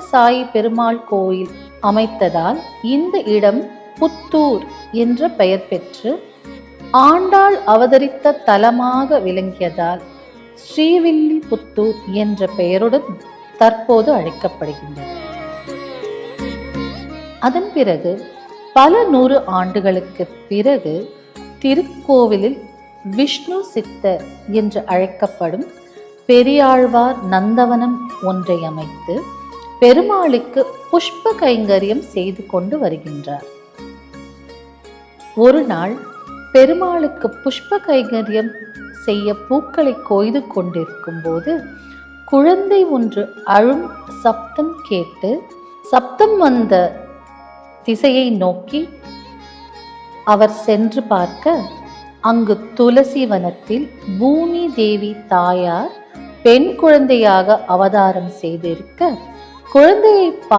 சாயி பெருமாள் கோயில் அமைத்ததால் இந்த இடம் புத்தூர் என்ற பெயர் பெற்று ஆண்டாள் அவதரித்த தலமாக விளங்கியதால் ஸ்ரீவில்லி புத்தூர் என்ற பெயருடன் தற்போது அழைக்கப்படுகின்றது. அதன் பிறகு பல நூறு ஆண்டுகளுக்கு பிறகு திருக்கோவிலில் விஷ்ணு சித்தர் என்று அழைக்கப்படும் பெரியாழ்வார் நந்தவனம் ஒன்றை அமைத்து பெருமாளுக்கு புஷ்ப கைங்கரியம் செய்து கொண்டு வருகின்றார். ஒரு நாள் பெருமாளுக்கு புஷ்ப கைங்கரியம் செய்ய பூக்களை கொய்து கொண்டிருக்கும் போது குழந்தை ஒன்று அழும் சப்தம் கேட்டு சப்தம் வந்த திசையை நோக்கி அவர் சென்று பார்க்க அங்கு துளசி வனத்தில் பூமி தேவி தாயார் பெண் குழந்தையாக அவதாரம் செய்திருக்க குழந்தையை